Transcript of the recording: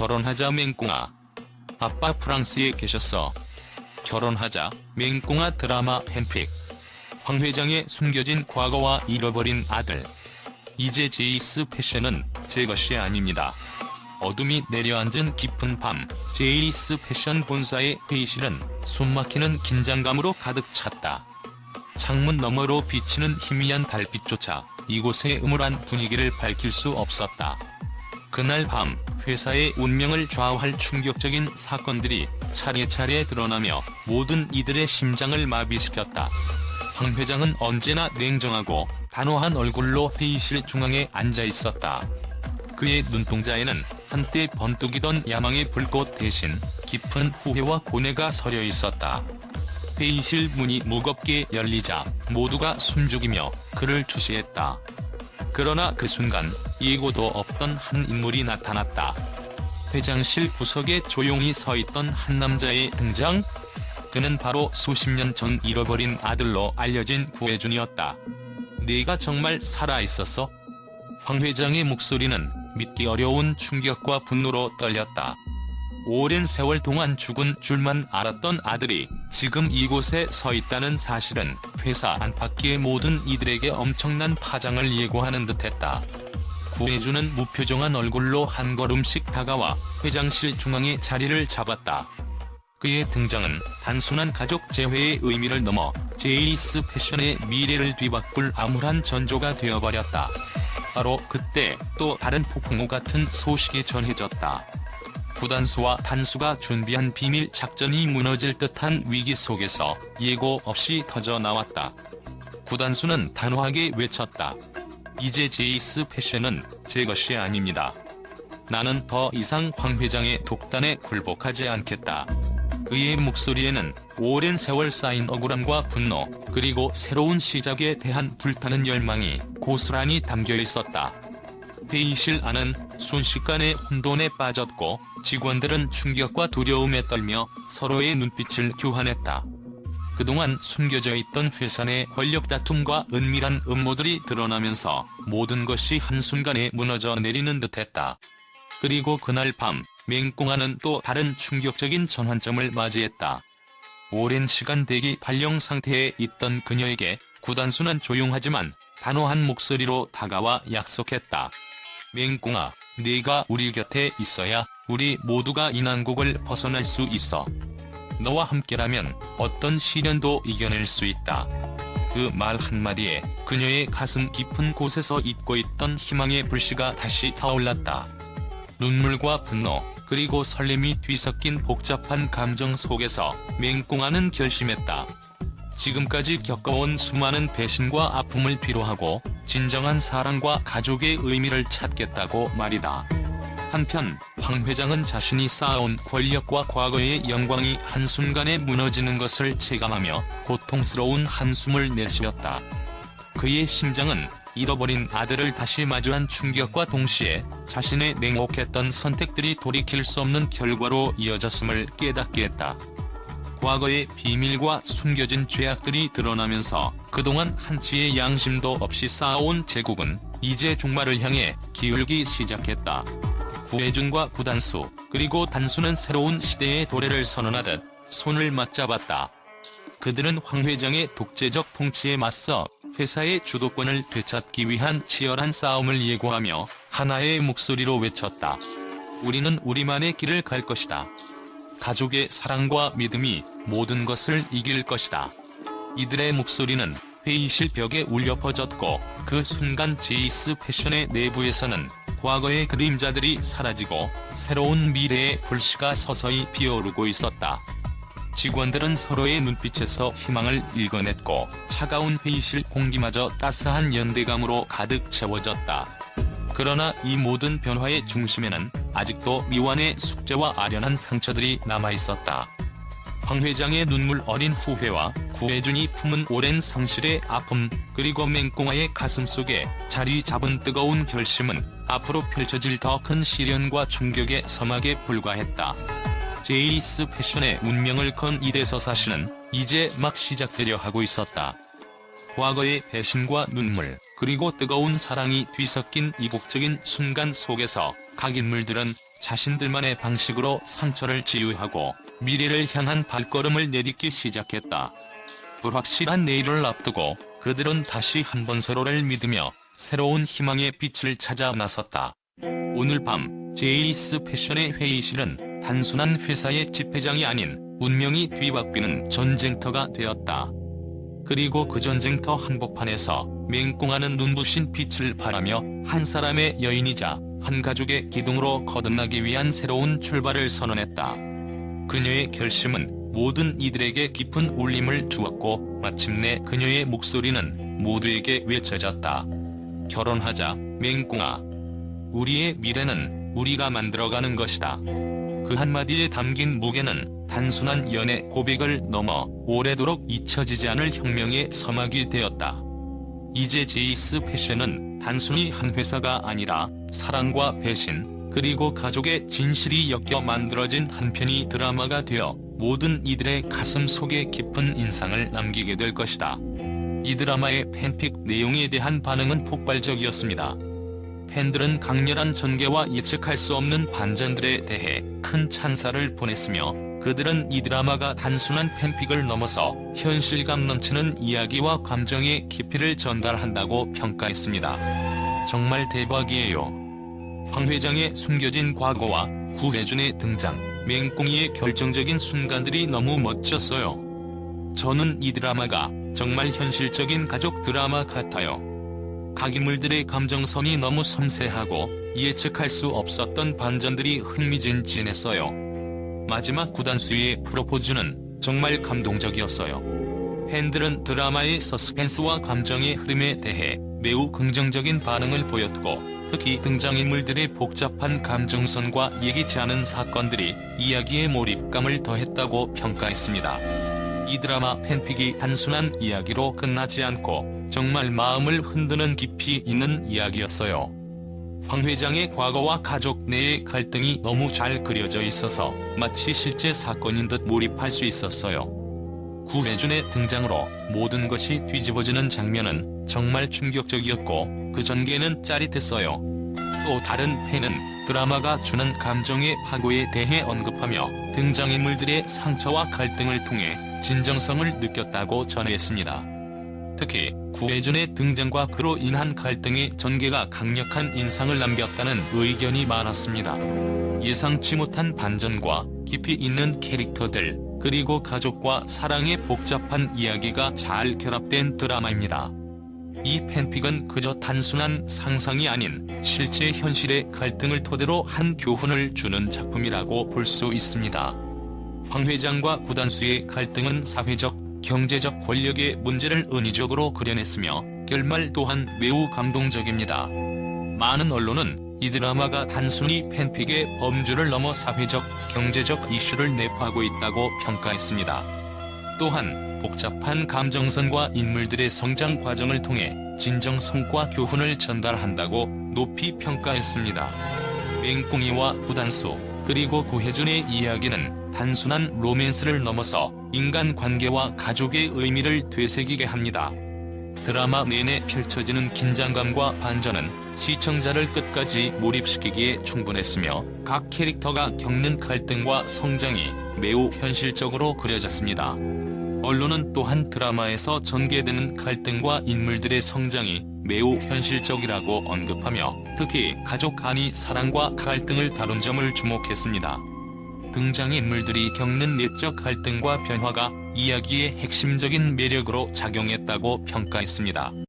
결혼하자 맹꽁아. 아빠 프랑스에 계셨어. 결혼하자 맹꽁아 드라마 팬픽. 황 회장의 숨겨진 과거와 잃어버린 아들. 이제 제이스 패션은 제 것이 아닙니다. 어둠이 내려앉은 깊은 밤, 제이스 패션 본사의 회의실은 숨막히는 긴장감으로 가득 찼다. 창문 너머로 비치는 희미한 달빛조차 이곳의 음울한 분위기를 밝힐 수 없었다. 그날 밤 회사의 운명을 좌우할 충격적인 사건들이 차례차례 드러나며 모든 이들의 심장을 마비시켰다. 황 회장은 언제나 냉정하고 단호한 얼굴로 회의실 중앙에 앉아 있었다. 그의 눈동자에는 한때 번뜩이던 야망의 불꽃 대신 깊은 후회와 고뇌가 서려 있었다. 회의실 문이 무겁게 열리자 모두가 숨죽이며 그를 주시했다. 그러나 그 순간 예고도 없던 한 인물이 나타났다. 회장실 구석에 조용히 서 있던 한 남자의 등장? 그는 바로 수십 년 전 잃어버린 아들로 알려진 구혜준이었다. 네가 정말 살아있었어? 황 회장의 목소리는 믿기 어려운 충격과 분노로 떨렸다. 오랜 세월 동안 죽은 줄만 알았던 아들이 지금 이곳에 서 있다는 사실은 회사 안팎의 모든 이들에게 엄청난 파장을 예고하는 듯했다. 구해주는 무표정한 얼굴로 한 걸음씩 다가와 회장실 중앙에 자리를 잡았다. 그의 등장은 단순한 가족 재회의 의미를 넘어 제이스 패션의 미래를 뒤바꿀 암울한 전조가 되어버렸다. 바로 그때 또 다른 폭풍우 같은 소식이 전해졌다. 구단수와 단수가 준비한 비밀 작전이 무너질 듯한 위기 속에서 예고 없이 터져 나왔다. 구단수는 단호하게 외쳤다. 이제 제이스 패션은 제 것이 아닙니다. 나는 더 이상 황 회장의 독단에 굴복하지 않겠다. 그의 목소리에는 오랜 세월 쌓인 억울함과 분노, 그리고 새로운 시작에 대한 불타는 열망이 고스란히 담겨 있었다. 회의실 안은 순식간에 혼돈에 빠졌고 직원들은 충격과 두려움에 떨며 서로의 눈빛을 교환했다. 그동안 숨겨져 있던 회사 내 권력 다툼과 은밀한 음모들이 드러나면서 모든 것이 한순간에 무너져 내리는 듯했다. 그리고 그날 밤 맹꽁아는 또 다른 충격적인 전환점을 맞이했다. 오랜 시간 대기 발령 상태에 있던 그녀에게 구단수는 조용하지만 단호한 목소리로 다가와 약속했다. 맹꽁아, 네가 우리 곁에 있어야 우리 모두가 이 난국을 벗어날 수 있어. 너와 함께라면 어떤 시련도 이겨낼 수 있다. 그 말 한마디에 그녀의 가슴 깊은 곳에서 잊고 있던 희망의 불씨가 다시 타올랐다. 눈물과 분노, 그리고 설렘이 뒤섞인 복잡한 감정 속에서 맹꽁아는 결심했다. 지금까지 겪어온 수많은 배신과 아픔을 피로하고 진정한 사랑과 가족의 의미를 찾겠다고 말이다. 한편 황 회장은 자신이 쌓아온 권력과 과거의 영광이 한순간에 무너지는 것을 체감하며 고통스러운 한숨을 내쉬었다. 그의 심장은 잃어버린 아들을 다시 마주한 충격과 동시에 자신의 냉혹했던 선택들이 돌이킬 수 없는 결과로 이어졌음을 깨닫게 했다. 과거의 비밀과 숨겨진 죄악들이 드러나면서 그동안 한치의 양심도 없이 쌓아온 제국은 이제 종말을 향해 기울기 시작했다. 구혜준과 구단수, 그리고 단수는 새로운 시대의 도래를 선언하듯 손을 맞잡았다. 그들은 황 회장의 독재적 통치에 맞서 회사의 주도권을 되찾기 위한 치열한 싸움을 예고하며 하나의 목소리로 외쳤다. 우리는 우리만의 길을 갈 것이다. 가족의 사랑과 믿음이 모든 것을 이길 것이다. 이들의 목소리는 회의실 벽에 울려 퍼졌고 그 순간 제이스 패션의 내부에서는 과거의 그림자들이 사라지고 새로운 미래의 불씨가 서서히 피어오르고 있었다. 직원들은 서로의 눈빛에서 희망을 읽어냈고 차가운 회의실 공기마저 따스한 연대감으로 가득 채워졌다. 그러나 이 모든 변화의 중심에는 아직도 미완의 숙제와 아련한 상처들이 남아있었다. 황 회장의 눈물 어린 후회와 구혜준이 품은 오랜 상실의 아픔, 그리고 맹꽁아의 가슴 속에 자리 잡은 뜨거운 결심은 앞으로 펼쳐질 더 큰 시련과 충격의 서막에 불과했다. 제이스 패션의 운명을 건 이대서사시는 이제 막 시작되려 하고 있었다. 과거의 배신과 눈물, 그리고 뜨거운 사랑이 뒤섞인 이국적인 순간 속에서 각 인물들은 자신들만의 방식으로 상처를 치유하고 미래를 향한 발걸음을 내딛기 시작했다. 불확실한 내일을 앞두고 그들은 다시 한번 서로를 믿으며 새로운 희망의 빛을 찾아 나섰다. 오늘 밤 제이스 패션의 회의실은 단순한 회사의 집회장이 아닌 운명이 뒤바뀌는 전쟁터가 되었다. 그리고 그 전쟁터 한복판에서 맹꽁하는 눈부신 빛을 바라며 한 사람의 여인이자 한 가족의 기둥으로 거듭나기 위한 새로운 출발을 선언했다. 그녀의 결심은 모든 이들에게 깊은 울림을 주었고 마침내 그녀의 목소리는 모두에게 외쳐졌다. 결혼하자, 맹꽁아. 우리의 미래는 우리가 만들어가는 것이다. 그 한마디에 담긴 무게는 단순한 연애 고백을 넘어 오래도록 잊혀지지 않을 혁명의 서막이 되었다. 이제 제이스 패션은 단순히 한 회사가 아니라 사랑과 배신, 그리고 가족의 진실이 엮여 만들어진 한 편의 드라마가 되어 모든 이들의 가슴 속에 깊은 인상을 남기게 될 것이다. 이 드라마의 팬픽 내용에 대한 반응은 폭발적이었습니다. 팬들은 강렬한 전개와 예측할 수 없는 반전들에 대해 큰 찬사를 보냈으며 그들은 이 드라마가 단순한 팬픽을 넘어서 현실감 넘치는 이야기와 감정의 깊이를 전달한다고 평가했습니다. 정말 대박이에요. 황 회장의 숨겨진 과거와 구혜준의 등장, 맹꽁이의 결정적인 순간들이 너무 멋졌어요. 저는 이 드라마가 정말 현실적인 가족 드라마 같아요. 각 인물들의 감정선이 너무 섬세하고 예측할 수 없었던 반전들이 흥미진진했어요. 마지막 구단수의 프로포즈는 정말 감동적이었어요. 팬들은 드라마의 서스펜스와 감정의 흐름에 대해 매우 긍정적인 반응을 보였고 특히 등장인물들의 복잡한 감정선과 예기치 않은 사건들이 이야기의 몰입감을 더했다고 평가했습니다. 이 드라마 팬픽이 단순한 이야기로 끝나지 않고 정말 마음을 흔드는 깊이 있는 이야기였어요. 황 회장의 과거와 가족 내의 갈등이 너무 잘 그려져 있어서 마치 실제 사건인 듯 몰입할 수 있었어요. 구혜준의 등장으로 모든 것이 뒤집어지는 장면은 정말 충격적이었고 그 전개는 짜릿했어요. 또 다른 팬은 드라마가 주는 감정의 파고에 대해 언급하며 등장인물들의 상처와 갈등을 통해 진정성을 느꼈다고 전했습니다. 특히 구혜준의 등장과 그로 인한 갈등의 전개가 강력한 인상을 남겼다는 의견이 많았습니다. 예상치 못한 반전과 깊이 있는 캐릭터들, 그리고 가족과 사랑의 복잡한 이야기가 잘 결합된 드라마입니다. 이 팬픽은 그저 단순한 상상이 아닌 실제 현실의 갈등을 토대로 한 교훈을 주는 작품이라고 볼 수 있습니다. 황 회장과 구단수의 갈등은 사회적, 경제적 권력의 문제를 은유적으로 그려냈으며 결말 또한 매우 감동적입니다. 많은 언론은 이 드라마가 단순히 팬픽의 범주를 넘어 사회적, 경제적 이슈를 내포하고 있다고 평가했습니다. 또한 복잡한 감정선과 인물들의 성장 과정을 통해 진정성과 교훈을 전달한다고 높이 평가했습니다. 맹꽁이와 구단수, 그리고 구혜준의 이야기는 단순한 로맨스를 넘어서 인간 관계와 가족의 의미를 되새기게 합니다. 드라마 내내 펼쳐지는 긴장감과 반전은 시청자를 끝까지 몰입시키기에 충분했으며 각 캐릭터가 겪는 갈등과 성장이 매우 현실적으로 그려졌습니다. 언론은 또한 드라마에서 전개되는 갈등과 인물들의 성장이 매우 현실적이라고 언급하며 특히 가족 간의 사랑과 갈등을 다룬 점을 주목했습니다. 등장인물들이 겪는 내적 갈등과 변화가 이야기의 핵심적인 매력으로 작용했다고 평가했습니다.